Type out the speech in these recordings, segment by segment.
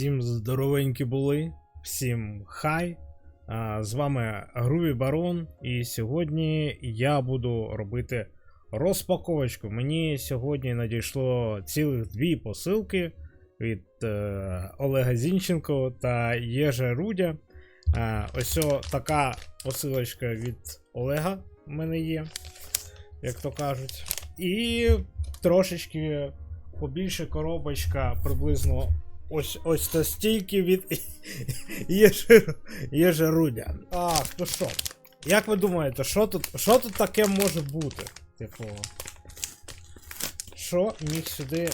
Всім здоровенькі були, всім хай. З вами Груві Барон, і сьогодні я буду робити розпаковочку. Мені сьогодні надійшло цілих дві посилки від е, Олега Зінченко та Єжа Рудя. Ось така посилочка від Олега в мене є, як то кажуть. І трошечки побільше коробочка приблизно ось ось то стільки від Єжерудя. Так, то що? Як ви думаєте, що тут, що тут таке може бути? Типу. Що міг сюди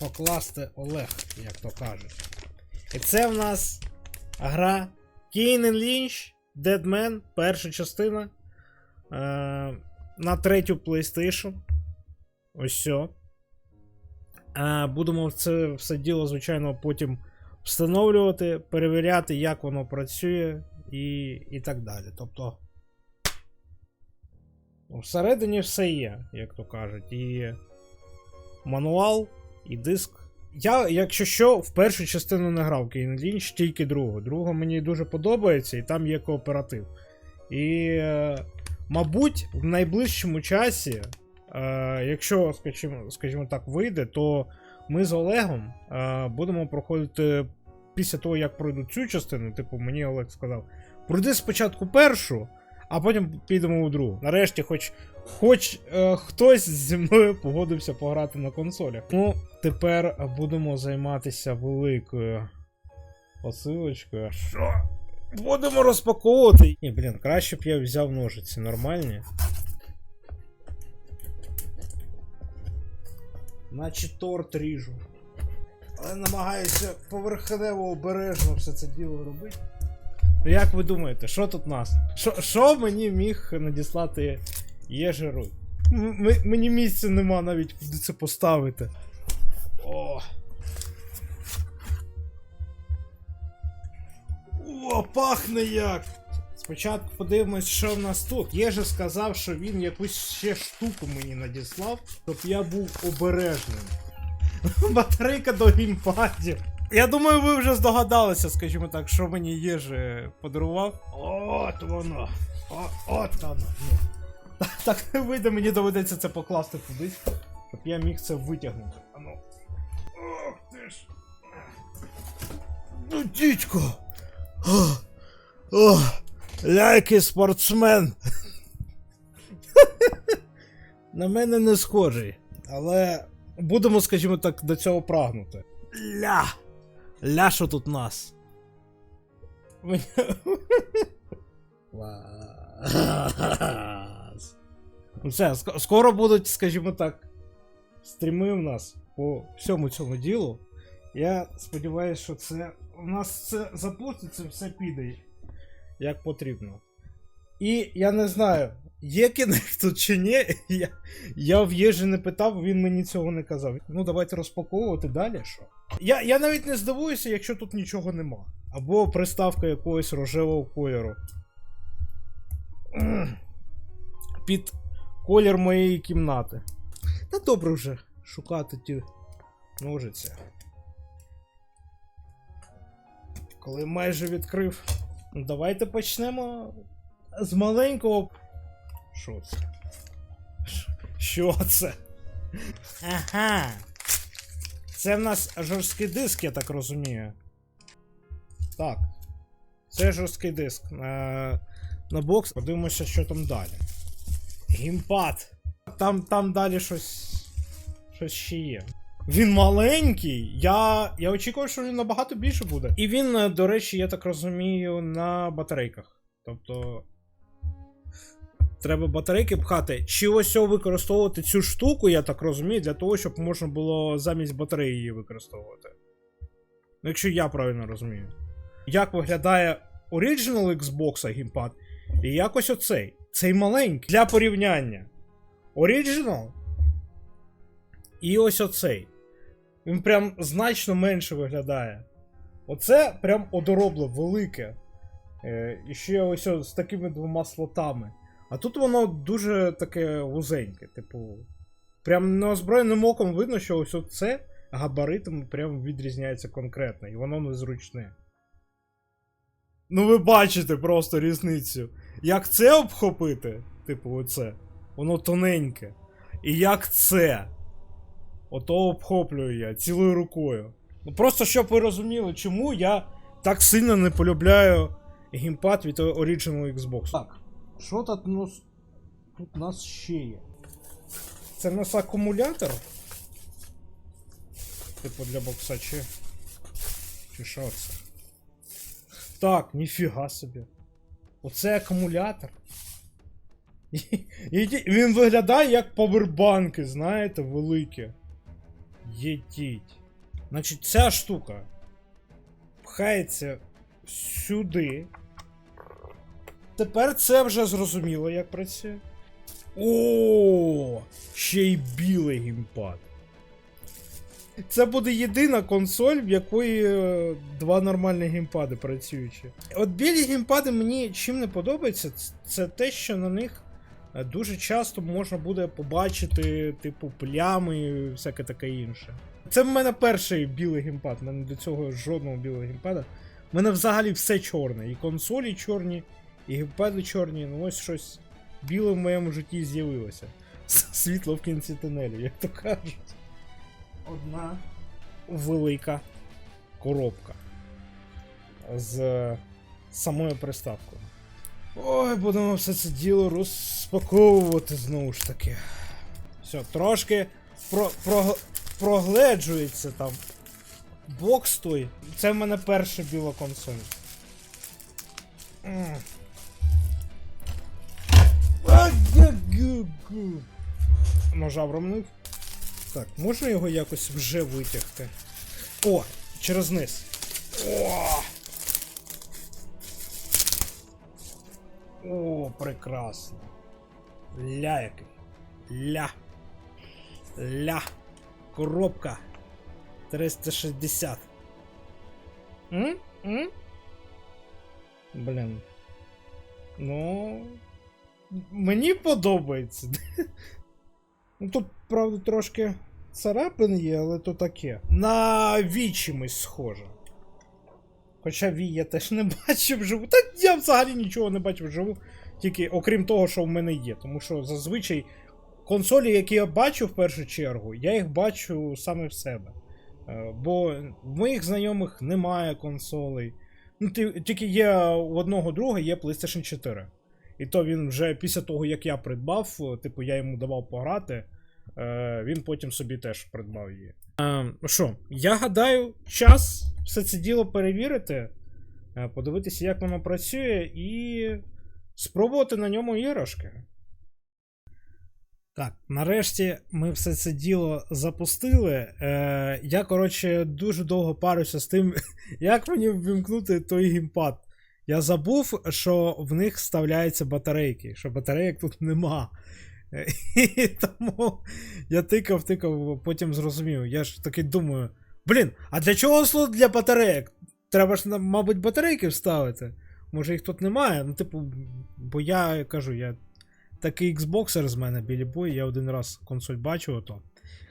покласти Олег, як то кажуть. І це в нас гра Kane Lynch Deadman, перша частина. Е, на третю PlayStation. Ось все. Е, будемо це все діло, звичайно, потім встановлювати, перевіряти, як воно працює і, і так далі. Тобто. ну, Всередині все є, як то кажуть. І мануал, і диск. Я, якщо що, в першу частину не грав Kane Lynch, тільки другу. Друга мені дуже подобається, і там є кооператив. І, е, мабуть, в найближчому часі, е, якщо, скажімо, скажімо так, вийде, то ми з Олегом е, будемо проходити після того, як пройду цю частину. Типу, мені Олег сказав: пройди спочатку першу, а потім підемо у другу. Нарешті, хоч, хоч е, хтось зі мною погодився пограти на консолях. Ну, тепер будемо займатися великою посилочкою. Що? Будемо розпаковувати. Ні, блін, краще б я взяв ножиці нормальні. Наче торт ріжу. Але намагаюся поверхнево обережно все це діло робити. Ну як ви думаєте, що тут у нас? Що, мені міг надіслати Єжеру? Мені місця нема навіть куди це поставити. О. О, пахне як! Спочатку подивимось, що в нас тут. Єжа сказав, що він якусь ще штуку мені надіслав, щоб я був обережним. Батарейка до геймпадів. Я думаю, ви вже здогадалися, скажімо так, що мені Єжи подарував. От воно. О, от воно. Ну. Так, так не вийде, мені доведеться це покласти кудись, щоб я міг це витягнути. Ану. Ох ти ж. Ну, дідько. О, ляйки спортсмен. На мене не схожий, але будемо, скажімо так, до цього прагнути. Ля! Ля, що тут нас? Ну все, скоро будуть, скажімо так, стріми в нас по всьому цьому ділу. Я сподіваюся, що це у нас це запуститься, все піде як потрібно. І я не знаю, є кінець тут чи ні. Я, я в Єжі не питав, він мені цього не казав. Ну, давайте розпаковувати далі, що. Я, я навіть не здивуюся, якщо тут нічого нема. Або приставка якогось рожевого кольору. Під колір моєї кімнати. Та добре вже шукати ті ножиці. Коли майже відкрив. Давайте почнемо з маленького. Що це? Що це? Ага. Це в нас жорсткий диск, я так розумію. Так. Це жорсткий диск. На, на бокс. Подивимося, що там далі. Гімпад. Там, там далі щось. Щось ще є. Він маленький. Я, я очікував, що він набагато більше буде. І він, е, до речі, я так розумію, на батарейках. Тобто. Треба батарейки пхати. Чи ось використовувати цю штуку, я так розумію, для того, щоб можна було замість батареї її використовувати. Ну, якщо я правильно розумію. Як виглядає Original Xbox геймпад, і якось оцей. Цей маленький. Для порівняння. Original і ось оцей. Він прям значно менше виглядає. Оце прям одоробле велике. Е, і ще ось з такими двома слотами. А тут воно дуже таке вузеньке, типу. Прям неозброєним оком видно, що ось це габаритами прям відрізняється конкретно, і воно незручне. Ну, ви бачите просто різницю. Як це обхопити? Типу, оце. Воно тоненьке. І як це? Ото обхоплюю я цілою рукою. Ну просто щоб ви розуміли, чому я так сильно не полюбляю геймпад від Original Xbox. Так, що тут у нас. Тут у нас ще є. Це в нас акумулятор. Типу для бокса чи. Чи що це? Так, ніфіга собі. Оце акумулятор. І, і, він виглядає як павербанки, знаєте, великі. Єдіть. Значить, ця штука пхається сюди. Тепер це вже зрозуміло, як працює. О, ще й білий геймпад. Це буде єдина консоль, в якої е, два нормальні геймпади працюючі. От білі геймпади мені чим не подобається, це те, що на них дуже часто можна буде побачити, типу, плями і всяке таке інше. Це в мене перший білий геймпад, в мене до цього жодного білого геймпада. У мене взагалі все чорне. І консолі чорні, і геймпади чорні, ну ось щось біле в моєму житті з'явилося. Світло в кінці тунелю, як то кажуть. Одна велика коробка з е, самою приставкою. Ой, будемо все це діло розпаковувати знову ж таки. Все, трошки про, про, прогледжується там. Бокс той. Це в мене перша біла консоль. Ножа вромнув. Так, можна його якось вже витягти? О, через низ. О! О, прекрасно. Ля який. Ля. Ля. Коробка. 360. М? М? Блін. Ну. Мені подобається. Ну тут, правда, трошки царапин є, але то таке. На Ві чимось схоже. Хоча Ві я теж не бачив вживу. Та я взагалі нічого не бачив вживу. Тільки окрім того, що в мене є. Тому що зазвичай консолі, які я бачу в першу чергу, я їх бачу саме в себе. Е, Бо в моїх знайомих немає консолей. Ну, тільки є у одного друга є PlayStation 4. І то він вже після того, як я придбав, типу, я йому давав пограти, е, він потім собі теж придбав її. Е, ну що, я гадаю, час все це діло перевірити, е, подивитися, як воно працює, і спробувати на ньому іграшки. Так, нарешті ми все це діло запустили. Е, я, коротше, дуже довго парюся з тим, як мені ввімкнути той геймпад. Я забув, що в них вставляються батарейки, що батарейок тут нема. І тому я тикав, тикав, потім зрозумів. Я ж таки думаю: блін, а для чого слот для батарейок? Треба ж, мабуть, батарейки вставити. Може їх тут немає. Ну, типу, бо я кажу, я такий Xboxer з мене білі бой, я один раз консоль бачив ото.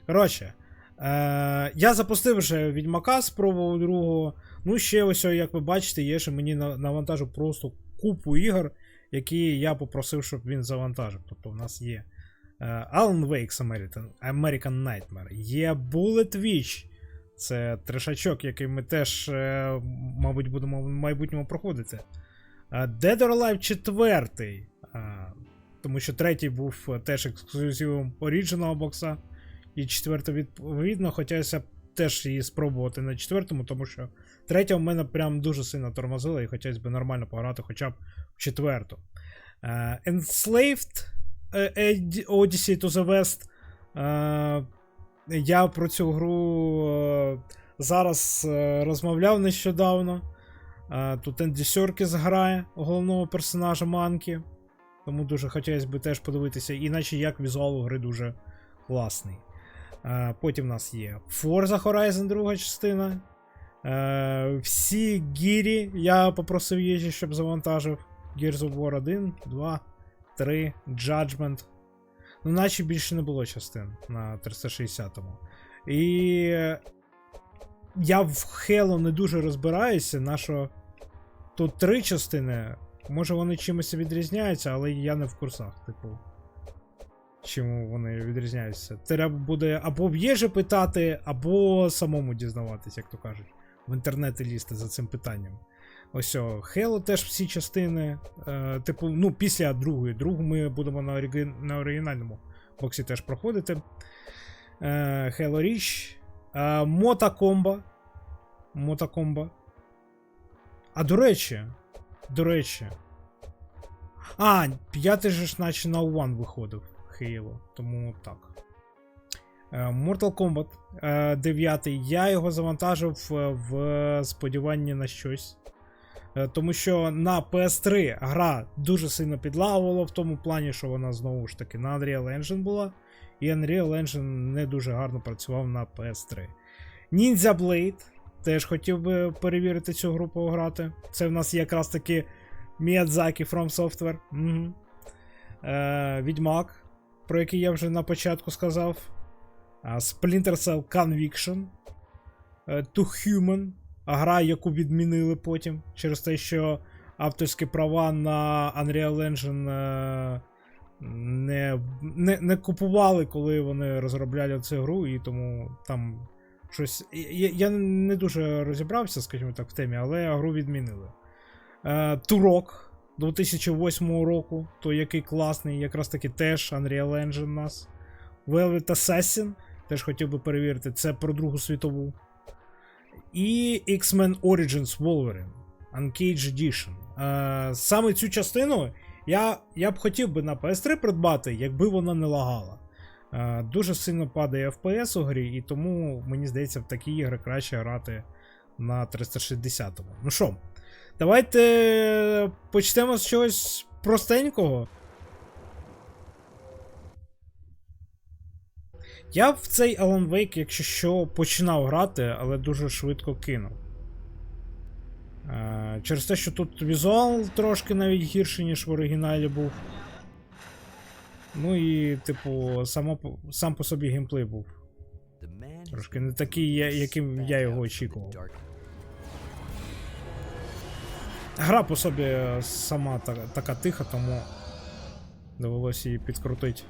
Коротше, е- я запустив вже Відьмака, спробував другого. Ну, ще ось, як ви бачите, є, що мені на- навантажив просто купу ігор, які я попросив, щоб він завантажив. Тобто в нас є е, Alan Wake's American, American Nightmare, є Bullet Witch. Це трешачок, який ми теж, е, мабуть, будемо в майбутньому проходити. Е, Dead or Alive 4. е, Тому що третій був теж ексклюзивом Original бокса. І четвертий відповідно, хотілося б теж її спробувати на четвертому, тому що третя в мене прям дуже сильно тормозила і хотілося б нормально пограти хоча б четверту. Е, Enslaved е, Odyssey to the West. Е, я про цю гру е, зараз е, розмовляв нещодавно. Е, тут Енді Серкіс грає головного персонажа Манкі. Тому дуже хотілося б теж подивитися, іначе як візуал у гри дуже класний. Е, Потім в нас є Forza Horizon, друга частина. Е, Всі гірі я попросив їжі, щоб завантажив. Gears of War 1, 2, 3, Judgment. Ну, наче більше не було частин на 360-му. І я в Halo не дуже розбираюся, на що тут три частини. Може вони чимось відрізняються, але я не в курсах, типу. Чому вони відрізняються? Треба буде або в їжі питати, або самому дізнаватись, як то кажуть. В інтернеті лізти за цим питанням. Ось о, Halo теж всі частини. Е, типу, ну, після другої. Другу ми будемо на, орigi... на оригінальному боксі теж проходити. Е, Halo Reach. Е, Мотакомба. Мотакомба. А до речі. До речі. А, п'ятий же ж наче на One виходив Halo, тому так. Е, Mortal Kombat е, 9. Я його завантажив е, в сподіванні на щось. Е, Тому що на PS3 гра дуже сильно підлагувала в тому плані, що вона знову ж таки на Unreal Engine була. І Unreal Engine не дуже гарно працював на PS3. Ninja Blade. Теж хотів би перевірити цю гру пограти. Це в нас якраз таки Miyazaki From Software. Угу. Е, Відьмак, про який я вже на початку сказав. Splinter Cell Conviction. е, To Human. Гра, яку відмінили потім через те, що авторські права на Unreal Engine е, не, не, не купували, коли вони розробляли цю гру, і тому там щось. Я, я не дуже розібрався, скажімо так, в темі, але гру відмінили. Е, Турок 2008 року, той який класний, якраз таки теж Unreal Engine у нас. Velvet Assassin, теж хотів би перевірити, це про Другу світову. І X-Men Origins Wolverine Uncaged Edition. Е, саме цю частину я, я б хотів би на PS3 придбати, якби вона не лагала. Е, дуже сильно падає FPS у грі, і тому, мені здається, в такі ігри краще грати на 360-му. Ну що, давайте почнемо з чогось простенького. Я в цей Alan Wake, якщо що, починав грати, але дуже швидко кинув. Е, через те, що тут візуал трошки навіть гірший, ніж в оригіналі був. Ну і, типу, само, сам по собі геймплей був. Трошки не такий, яким я його очікував. Гра по собі сама та, така тиха, тому довелося її підкрутити.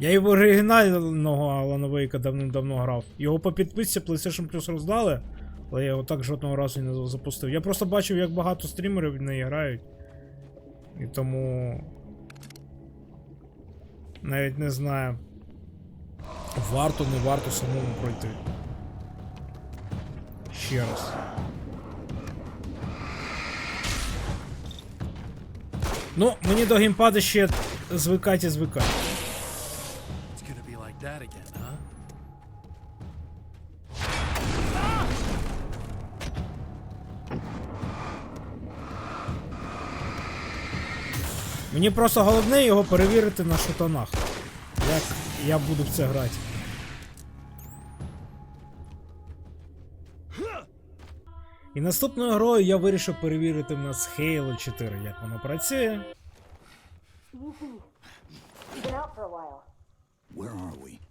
Я і в оригінального Alan Wake давним-давно грав. Його по підписці PlayStation Plus роздали, але я його так жодного разу не запустив. Я просто бачив, як багато стрімерів в неї грають. І тому. Навіть не знаю. Варто, не варто самому пройти. Ще раз. Ну, мені до геймпада ще звикати і звикати. That again, huh? Мені просто головне його перевірити на шутанах. Як я буду в це грати. І наступною грою я вирішив перевірити в нас Halo 4, як воно працює. Where are we?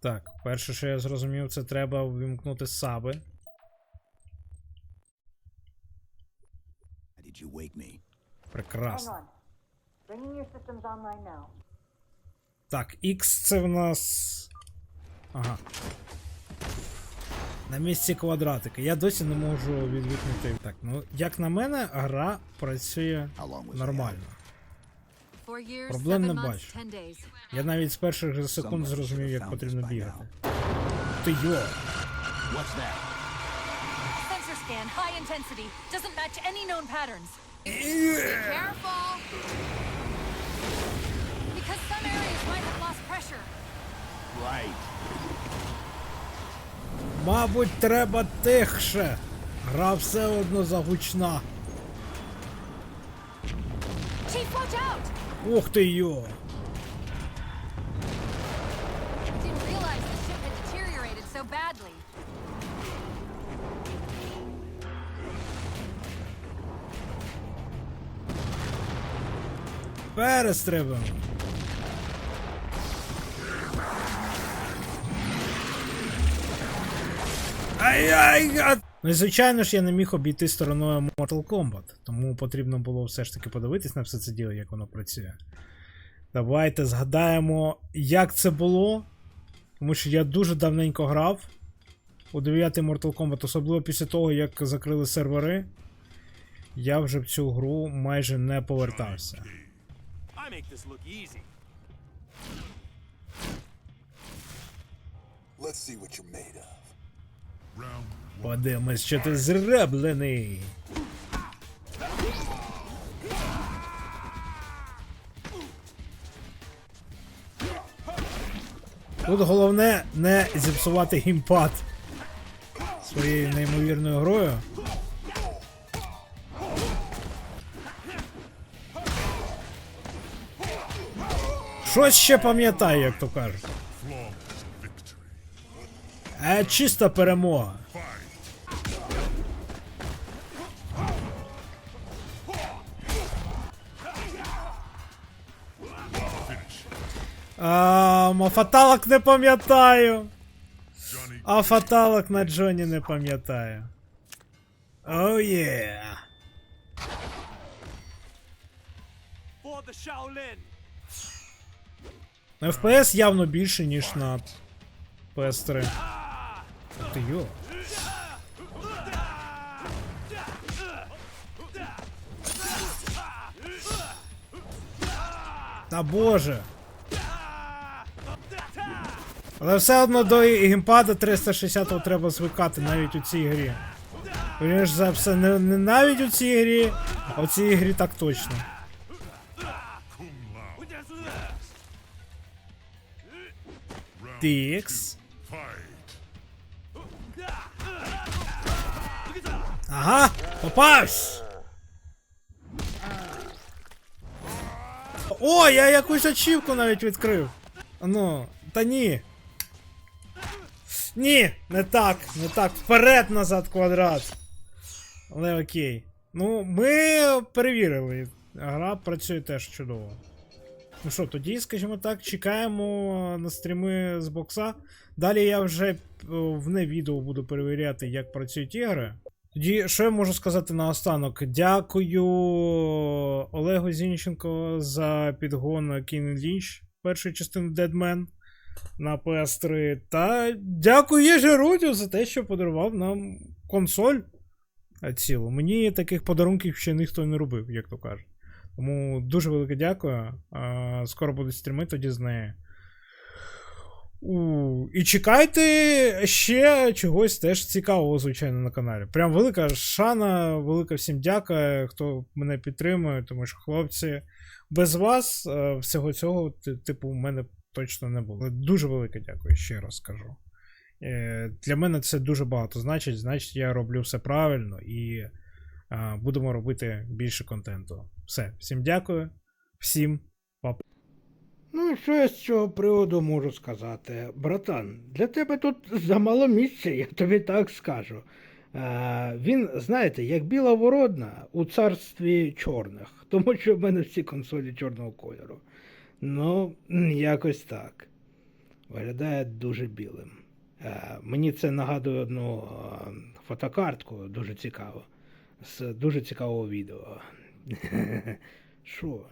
Так, перше, що я зрозумів, це треба ввімкнути саби. Прекрасно. on. Bringing your systems online now. Так, X це в нас. Ага. На місці квадратика. Я досі не можу відвікнути. Так, ну як на мене, гра працює How long нормально. Four years, Проблем seven не months, бачу. ten days. Я навіть з перших же секунд зрозумів, як потрібно бігати. now. Ти йо. What's that? Sensor scan, high intensity, doesn't match any known patterns. Careful! Because some areas might have lost pressure. Right. Мабуть, треба тихше. Гра все одно загучна. Chief, watch out! Ух so badly. Перестрибуємо. Ай-яй! Ну і звичайно ж я не міг обійти стороною Mortal Kombat, тому потрібно було все ж таки подивитись на все це діло, як воно працює. Давайте згадаємо, як це було. Тому що я дуже давненько грав у 9 Mortal Kombat, особливо після того, як закрили сервери. Я вже в цю гру майже не повертався. I make this look easy. Let's see what you're made of. Подивимось, що ти зроблений. Тут головне не зіпсувати геймпад своєю неймовірною грою. Щось ще пам'ятаю, як то кажуть. Е, чиста перемога. А, а фаталок не пам'ятаю. А фаталок на Джоні не пам'ятаю. Оу є. На FPS явно більше, ніж на PS3. Ти йо. Та боже. Але все одно до геймпада 360 треба звикати навіть у цій грі. Вірніш за все, не, не навіть у цій грі, а у цій грі так точно. Тікс. Ага, попавсь! О, я якусь ачівку навіть відкрив. Ну, та ні. Ні, не так, не так. Вперед назад квадрат. Але окей. Ну, ми перевірили. Гра працює теж чудово. Ну що, тоді, скажімо так, чекаємо на стріми з бокса. Далі я вже е, в не відео буду перевіряти, як працюють ігри. Тоді, що я можу сказати наостанок? Дякую Олегу Зінченко за підгон Lynch першої частини Deadman на PS3. Та дякую Єжерудю за те, що подарував нам консоль цілу. Мені таких подарунків ще ніхто не робив, як то кажуть. Тому дуже велике дякую. Скоро будуть стріми тоді з нею. І чекайте ще чогось теж цікавого, звичайно, на каналі. Прям велика шана, велика всім дяка, хто мене підтримує, тому що хлопці, без вас е, всього цього, типу, в мене точно не було. Дуже велике дякую, ще раз скажу. Е, Для мене це дуже багато значить, значить, я роблю все правильно і е, будемо робити більше контенту. Все, всім дякую, всім Ну, що я з цього приводу можу сказати? Братан, для тебе тут замало місця, я тобі так скажу. Е, він, знаєте, як біла вородна у царстві чорних, тому що в мене всі консолі чорного кольору. Ну, якось так. Виглядає дуже білим. Е, мені це нагадує одну е, фотокартку, дуже цікаво. З дуже цікавого відео. Що?